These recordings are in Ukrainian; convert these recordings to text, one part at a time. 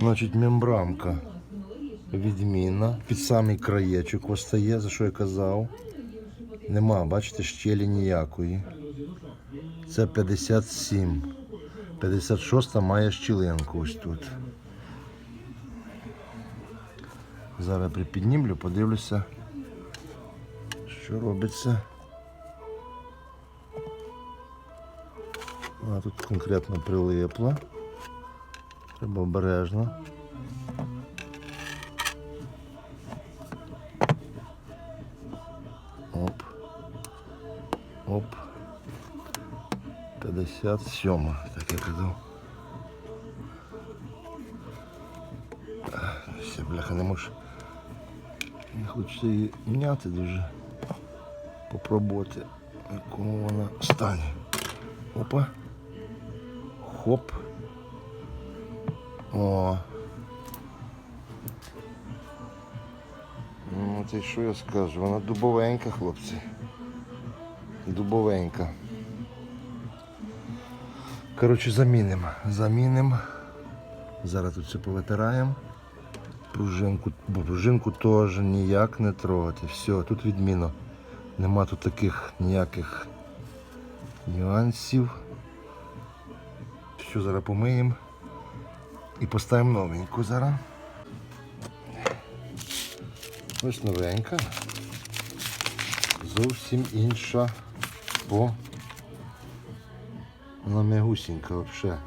Значить, мембранка відмінна. Під самий краєчок остає, за що я казав. Нема, бачите, щелі ніякої. Це 57. 56 має щілинку ось тут. Зараз припіднімлю, подивлюся, що робиться. Вона тут конкретно прилипла. Треба обережно. Оп. Оп. 57, так я казав. Все, бляха, не можу. Не хочеться її міняти дуже. Попробувати, якому вона стані. Опа. Хоп. О. Ну, це що я скажу? Вона дубовенька, хлопці. Дубовенька. Коротше, замінимо. Замінимо. Зараз тут все повитираємо. Пружинку, пружинку теж ніяк не трогати. Все, тут відміно. Нема тут таких ніяких нюансів. Все, зараз помиємо і поставимо новеньку зараз. Ось новенька. Зовсім інша по вона м'ягусінька взагалі.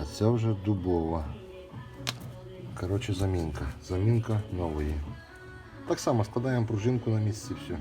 А це вже дубова. Коротше, замінка. Замінка нової. Так само складаємо пружинку на місці, все.